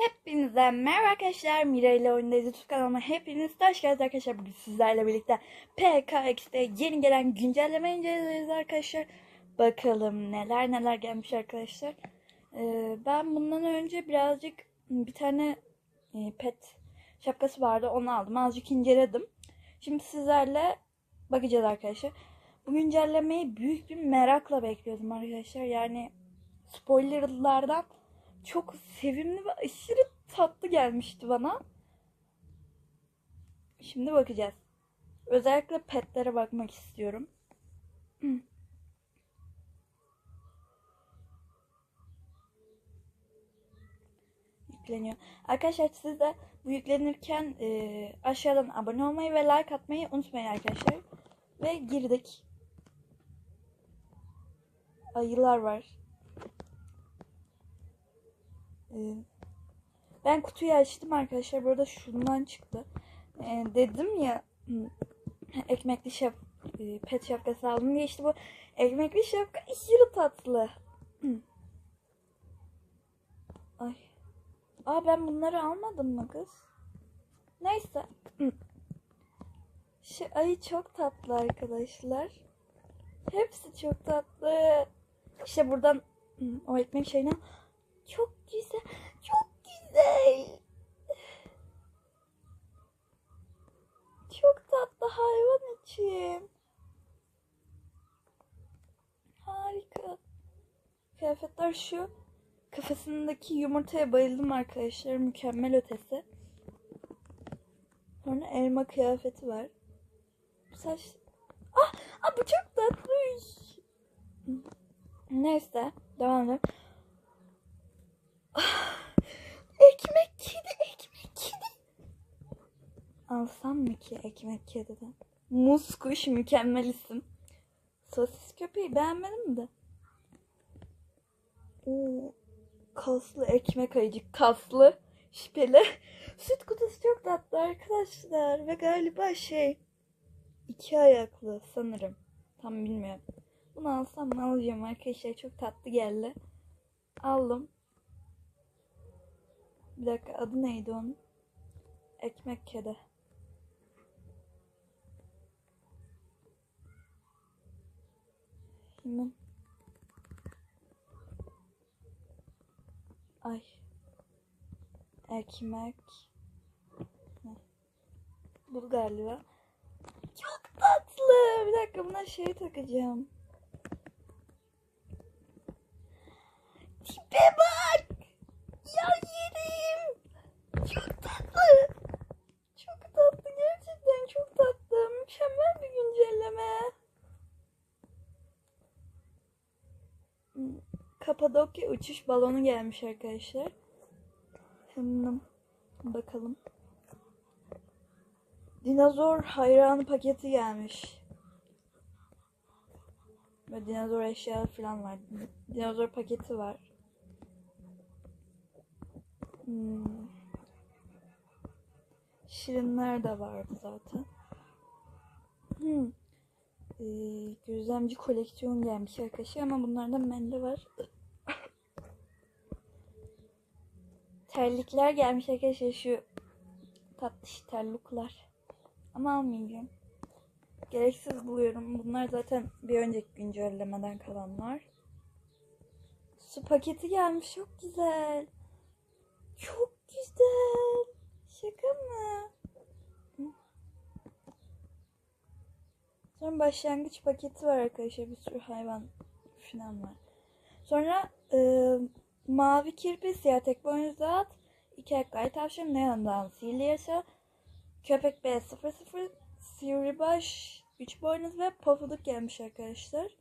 Hepinize merhaba arkadaşlar. Mira ile oyundayız YouTube kanalıma. Hepiniz hoş geldiniz arkadaşlar. Bugün sizlerle birlikte PKX'de yeni gelen güncelleme inceleyeceğiz arkadaşlar. Bakalım neler neler gelmiş arkadaşlar. Ee, ben bundan önce birazcık bir tane e, pet şapkası vardı. Onu aldım. Azıcık inceledim. Şimdi sizlerle bakacağız arkadaşlar. Bu güncellemeyi büyük bir merakla bekliyordum arkadaşlar. Yani spoilerlardan çok sevimli ve aşırı tatlı gelmişti bana. Şimdi bakacağız. Özellikle petlere bakmak istiyorum. Yükleniyor. Arkadaşlar siz de bu yüklenirken e, aşağıdan abone olmayı ve like atmayı unutmayın arkadaşlar. Ve girdik. Ayılar var. Ee, Ben kutuyu açtım arkadaşlar. Burada şundan çıktı. Ee, dedim ya ekmekli şap e, pet şapkası aldım diye işte bu ekmekli şapka aşırı tatlı. Ay. Aa ben bunları almadım mı kız? Neyse. Şu ayı çok tatlı arkadaşlar. Hepsi çok tatlı. İşte buradan o ekmek şeyine çok güzel. Çok güzel. Çok tatlı hayvan için. Harika. Kıyafetler şu. Kafasındaki yumurtaya bayıldım arkadaşlar. Mükemmel ötesi. Sonra elma kıyafeti var. Saç... Ah! ah bu çok tatlıymış. Neyse. Devam edelim. Ekmek kedi, ekmek kedi. Alsam mı ki ekmek kediden? Muz kuş mükemmel isim. Sosis köpeği beğenmedim de. Oo, kaslı ekmek ayıcık, kaslı şüpheli. Süt kutusu çok tatlı arkadaşlar ve galiba şey iki ayaklı sanırım. Tam bilmiyorum. Bunu alsam mı alacağım arkadaşlar çok tatlı geldi. Aldım. Bir dakika adı neydi onun? Ekmek kedi. Hemen. Ay. Ekmek. Heh. Bu galiba. Çok tatlı. Bir dakika buna şey takacağım. Tipe bak. Ya yerim. Çok tatlı. Çok tatlı gerçekten çok tatlı. Mükemmel bir güncelleme. Kapadokya uçuş balonu gelmiş arkadaşlar. Hemen bakalım. Dinozor hayranı paketi gelmiş. Ve dinozor eşyaları falan var. Dinozor paketi var. Hmm. Şirinler de vardı zaten. Hmm. Ee, gözlemci koleksiyon gelmiş arkadaşlar ama bunlardan bende var. Terlikler gelmiş arkadaşlar şu tatlış terlikler. Ama almayacağım. Gereksiz buluyorum. Bunlar zaten bir önceki güncellemeden kalanlar. Su paketi gelmiş çok güzel. Çok güzel. Şaka mı? Sonra başlangıç paketi var arkadaşlar. Bir sürü hayvan falan var. Sonra e, mavi kirpi, siyah tek boynuzlu at, iki ayaklı tavşan, neondan sihirli yaşa, köpek B00, sivri baş, üç boynuz ve pofuduk gelmiş arkadaşlar.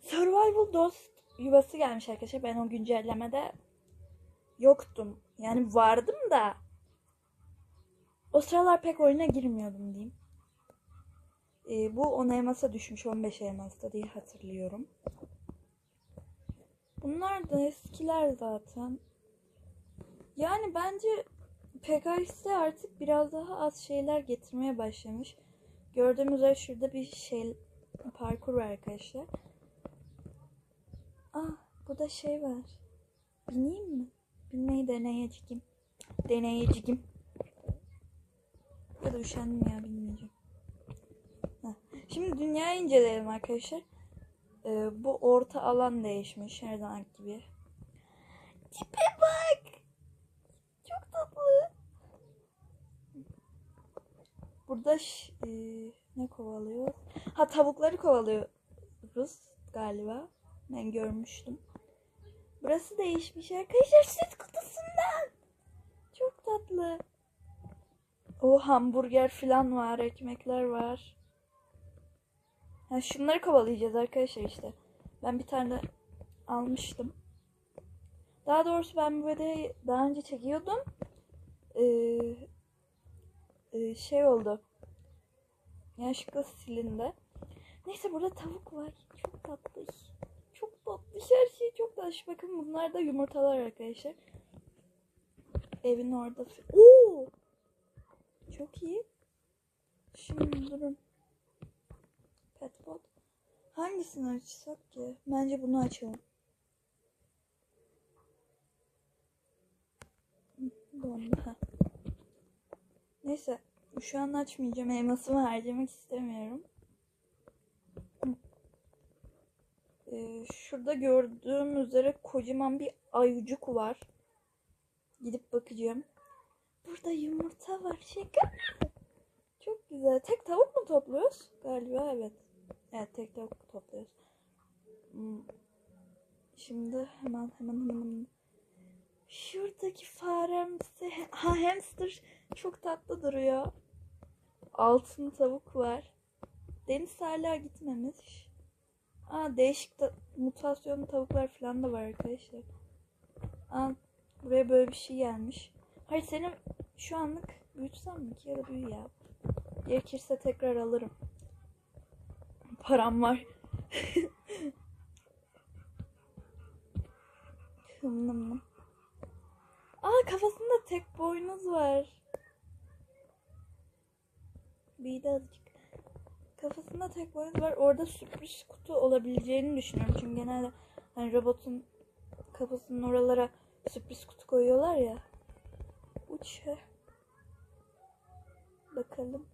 Survival Dost yuvası gelmiş arkadaşlar. Ben o güncellemede yoktum. Yani vardım da o sıralar pek oyuna girmiyordum diyeyim. Ee, bu 10 elmasa düşmüş 15 elmasta diye hatırlıyorum. Bunlar da eskiler zaten. Yani bence PKX'de artık biraz daha az şeyler getirmeye başlamış. Gördüğümüz üzere şurada bir şey parkur var arkadaşlar. Ah burada şey var. Bineyim mi? Binmeyi deneyeceğim. Deneyeceğim. Ya da üşendim ya bilmeyeceğim. Heh. Şimdi dünyayı inceleyelim arkadaşlar. Ee, bu orta alan değişmiş her zaman gibi. Tipe bak. Çok tatlı. Burada e, ne kovalıyor? Ha tavukları kovalıyoruz galiba. Ben görmüştüm. Burası değişmiş arkadaşlar süt kutusundan. Çok tatlı. O hamburger falan var, ekmekler var. Ha, şunları kovalayacağız arkadaşlar işte. Ben bir tane almıştım. Daha doğrusu ben videoyu daha önce çekiyordum. Ee, e, şey oldu. Yanlışlıkla silindi. Neyse burada tavuk var. Çok tatlı. Çok tatlı. Her şey çok tatlı. Bakın bunlar da yumurtalar arkadaşlar. Evin orada. Oo! Çok iyi. Şimdi durun. Petpot. Hangisini açsak ki? Bence bunu açalım. Ha. Neyse. Şu an açmayacağım. Elmasımı harcamak istemiyorum. Hı. Ee, şurada gördüğüm üzere kocaman bir ayıcık var. Gidip bakacağım. Burada yumurta var. Şaka. Çok güzel. Tek tavuk mu topluyoruz? Galiba evet. Evet tek tavuk topluyoruz. Hmm. Şimdi hemen hemen. hemen. Şuradaki faremsi ha hamster çok tatlı duruyor. Altın tavuk var. Deniz hala gitmemiş. Aa değişik ta- mutasyonlu tavuklar falan da var arkadaşlar. Aa buraya böyle bir şey gelmiş. Hayır senin şu anlık büyütsem mi ki ya da büyü ya. Gerekirse tekrar alırım. Param var. Hımlım. Aa kafasında tek boynuz var. Bir de azıcık. Kafasında tek boynuz var. Orada sürpriz kutu olabileceğini düşünüyorum. Çünkü genelde hani robotun kafasının oralara sürpriz kutu koyuyorlar ya. Uç. Bakalım.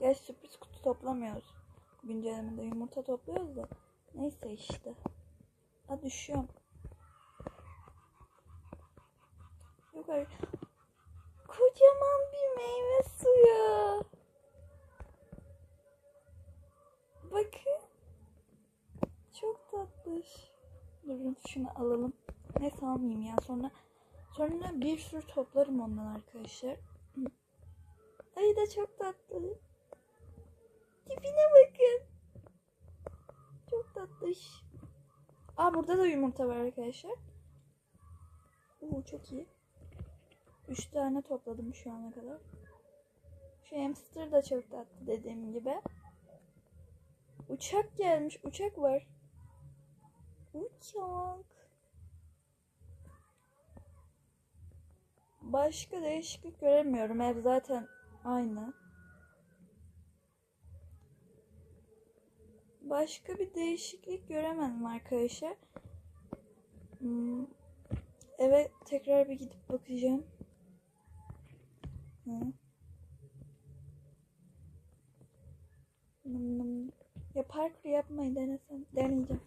Gerçi sürpriz kutu toplamıyoruz. Güncellemede yumurta topluyoruz da. Neyse işte. Ha düşüyorum. Yok hayır. Kocaman bir meyve suyu. Bakın. Çok tatlış. Durun şunu alalım. Neyse almayayım ya. Sonra sonra bir sürü toplarım ondan arkadaşlar. Ay da çok tatlı. Tipine bakın. Çok tatlış. Aa burada da yumurta var arkadaşlar. Oo çok iyi. Üç tane topladım şu ana kadar. Şu hamster da çok tatlı dediğim gibi. Uçak gelmiş. Uçak var. Uçak. Başka değişiklik göremiyorum. Ev zaten aynı. Başka bir değişiklik göremedim arkadaşlar. Hmm. Eve tekrar bir gidip bakacağım. Hı. Ya parkur yapmayı denesem. Deneyeceğim.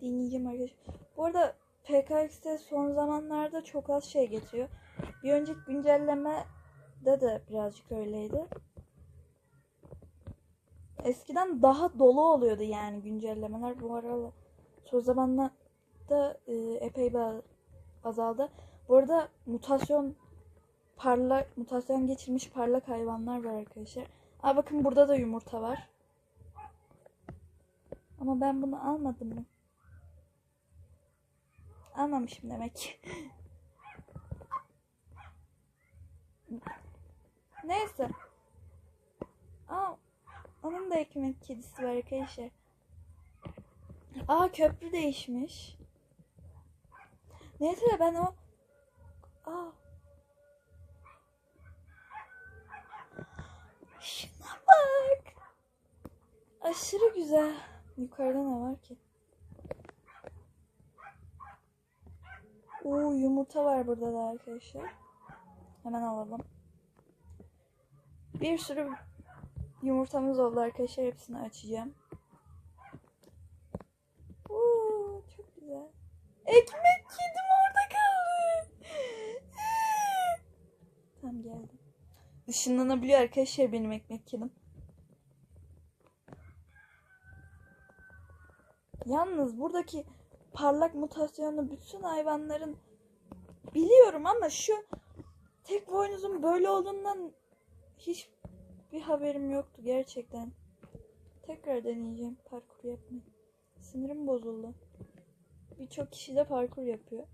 Deneyeceğim arkadaşlar. Bu arada PKX'de son zamanlarda çok az şey getiriyor. Bir önceki güncellemede de birazcık öyleydi. Eskiden daha dolu oluyordu yani güncellemeler. Bu arada son zamanlarda e, epey bir azaldı. Bu arada mutasyon parlak mutasyon geçirmiş parlak hayvanlar var arkadaşlar. Aa bakın burada da yumurta var. Ama ben bunu almadım mı? Almamışım demek. Neyse. Aa, onun da ekmek kedisi var arkadaşlar. Aa köprü değişmiş. Neyse ben o... Aa. Şuna bak. Aşırı güzel. Yukarıda ne var ki? Oo yumurta var burada da arkadaşlar. Hemen alalım. Bir sürü yumurtamız oldu arkadaşlar. Hepsini açacağım. Oo çok güzel. Ekmek yedim orada kaldı. Tamam geldim. Işınlanabiliyor arkadaşlar benim ekmek kedim. Yalnız buradaki parlak mutasyonlu bütün hayvanların biliyorum ama şu tek boynuzun böyle olduğundan hiç bir haberim yoktu gerçekten. Tekrar deneyeceğim parkur yapmayı. Sinirim bozuldu. Birçok kişi de parkur yapıyor.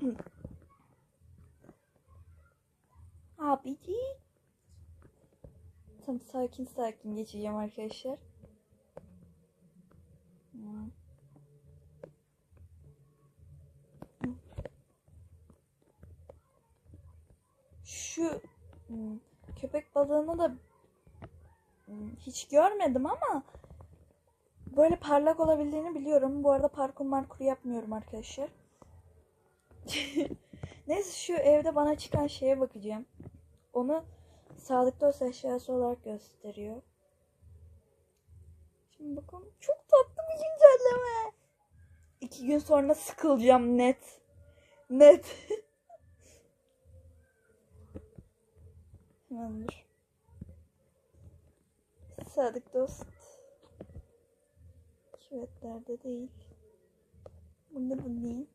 Abici. Tam sakin sakin geçeceğim arkadaşlar. Hmm. Şu hmm, köpek balığını da hmm, hiç görmedim ama böyle parlak olabildiğini biliyorum. Bu arada parkur markur yapmıyorum arkadaşlar. Neyse şu evde bana çıkan şeye bakacağım. Onu sağlık dost eşyası olarak gösteriyor. Şimdi bakalım. Çok tatlı bir güncelleme. İki gün sonra sıkılacağım net. Net. Dur. Sadık dost. Küvetlerde değil. Bunda bu değil.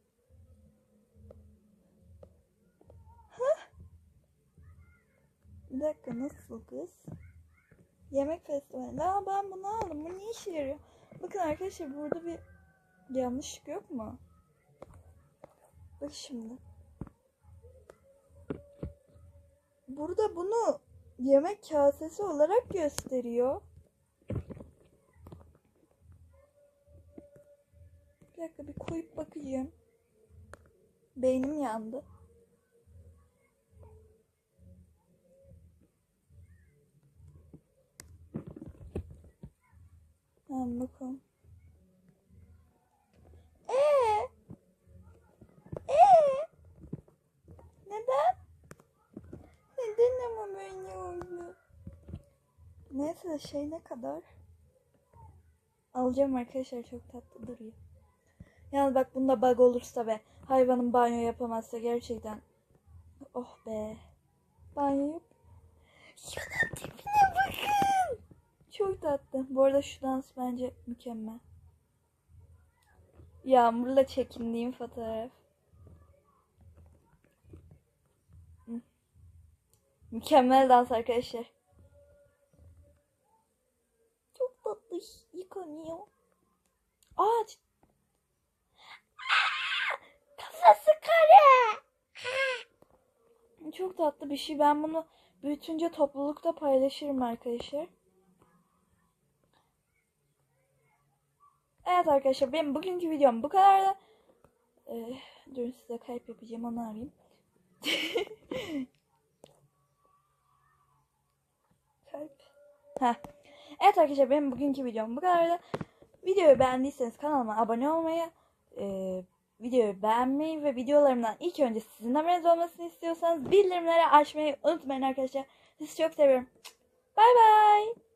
Hah. Bir dakika nasıl kız? Yemek festivali. Aa ben bunu aldım. Bu ne işe yarıyor? Bakın arkadaşlar burada bir yanlışlık yok mu? Bak şimdi. Burada bunu yemek kasesi olarak gösteriyor. Bir dakika bir koyup bakacağım. Beynim yandı. Tamam bakalım. Ee? Ee? Neden? Ama böyle oldu? Neyse şey ne kadar? Alacağım arkadaşlar çok tatlı duruyor. Yalnız bak bunda bug olursa ve hayvanın banyo yapamazsa gerçekten oh be. Banyo yap. Şunun tipine bakın. Çok tatlı. Bu arada şu dans bence mükemmel. Yağmurla çekindiğim fotoğraf. Hı. Mükemmel dans arkadaşlar. Çok tatlı yıkanıyor. Aa, kafası kare. Çok tatlı bir şey. Ben bunu büyütünce toplulukta paylaşırım arkadaşlar. Evet arkadaşlar benim bugünkü videom bu kadar da. Ee, durun size kalp yapacağım onu arayayım. Heh. Evet arkadaşlar benim bugünkü videom bu kadar da. Videoyu beğendiyseniz kanalıma abone olmayı, e, videoyu beğenmeyi ve videolarımdan ilk önce sizin haberiniz olmasını istiyorsanız bildirimleri açmayı unutmayın arkadaşlar. Sizi çok seviyorum. Bay bay.